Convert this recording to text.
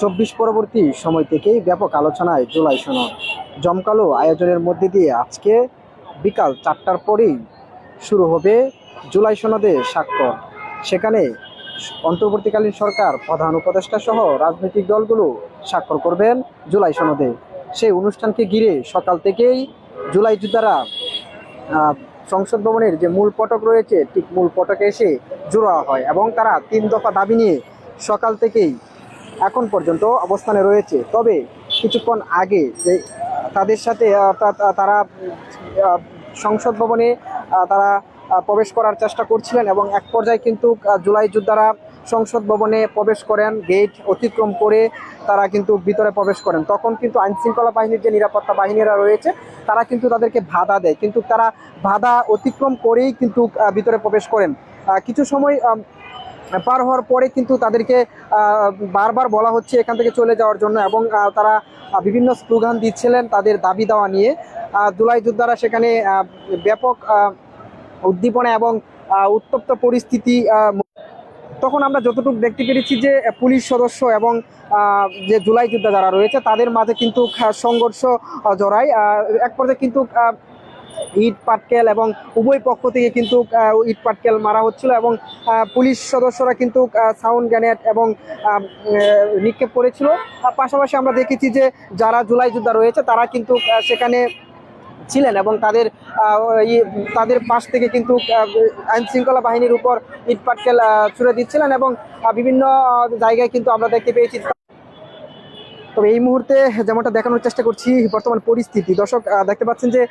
চব্বিশ পরবর্তী সময় থেকেই ব্যাপক আলোচনায় জুলাই সনদ। জমকালো আয়োজনের মধ্যে দিয়ে আজকে বিকাল চারটার পরেই শুরু হবে জুলাই সনদে স্বাক্ষর। সেখানে অন্তর্বর্তীকালীন সরকার, প্রধান উপদেষ্টা সহ রাজনৈতিক দলগুলো স্বাক্ষর করবেন জুলাই সনদে। সেই অনুষ্ঠানকে ঘিরে সকাল থেকেই জুলাই যোদ্ধারা সংসদ ভবনের যে মূল পটক রয়েছে, ঠিক মূল পটকে এসে জোড়া হয় এবং তারা তিন দফা দাবি নিয়ে সকাল থেকেই এখন পর্যন্ত অবস্থানে রয়েছে। তবে কিছুক্ষণ আগে যে তাদের সাথে তারা সংসদ ভবনে তারা প্রবেশ করার চেষ্টা করছিলেন এবং এক পর্যায়ে কিন্তু জুলাই যোদ্ধারা সংসদ ভবনে প্রবেশ করেন, গেট অতিক্রম করে তারা কিন্তু ভিতরে প্রবেশ করেন। তখন কিন্তু আইন শৃঙ্খলা বাহিনীর যে নিরাপত্তা বাহিনীরা রয়েছে, তারা কিন্তু তাদেরকে বাধা দেয়। কিন্তু তারা বাধা অতিক্রম করেই কিন্তু ভিতরে প্রবেশ করেন। কিছু সময় পার হওয়ার পরে কিন্তু তাদেরকে বারবার বলা হচ্ছে এখান থেকে চলে যাওয়ার জন্য এবং তারা বিভিন্ন স্লোগান দিচ্ছিলেন তাদের দাবি দেওয়া নিয়ে। জুলাই যোদ্ধারা সেখানে ব্যাপক উদ্দীপনা এবং উত্তপ্ত পরিস্থিতি তখন আমরা যতটুকু দেখতে পেরেছি যে পুলিশ সদস্য এবং যে জুলাই যোদ্ধা যারা রয়েছে, তাদের মাঝে কিন্তু সংঘর্ষ জড়ায়। এক পর্যায়ে কিন্তু ইট পাটকেল এবং উভয় পক্ষ থেকে কিন্তু ইট পাটকেল মারা হচ্ছিল এবং পুলিশ সদস্যরা কিন্তু সাউন্ড গ্যানেট এবং নিক্ষেপ করেছিল। পাশাপাশি আমরা দেখেছি যে যারা জুলাই যোদ্ধা রয়েছে, তারা কিন্তু সেখানে ছিলেন এবং তাদের তাদের পাশ থেকে কিন্তু আইন শৃঙ্খলা বাহিনীর উপর ইট পাটকেল ছুড়ে দিচ্ছিলেন এবং বিভিন্ন জায়গায় কিন্তু আমরা দেখতে পেয়েছি। তবে এই মুহূর্তে যেমনটা দেখানোর চেষ্টা করছি, বর্তমান পরিস্থিতি। দর্শক দেখতে পাচ্ছেন যে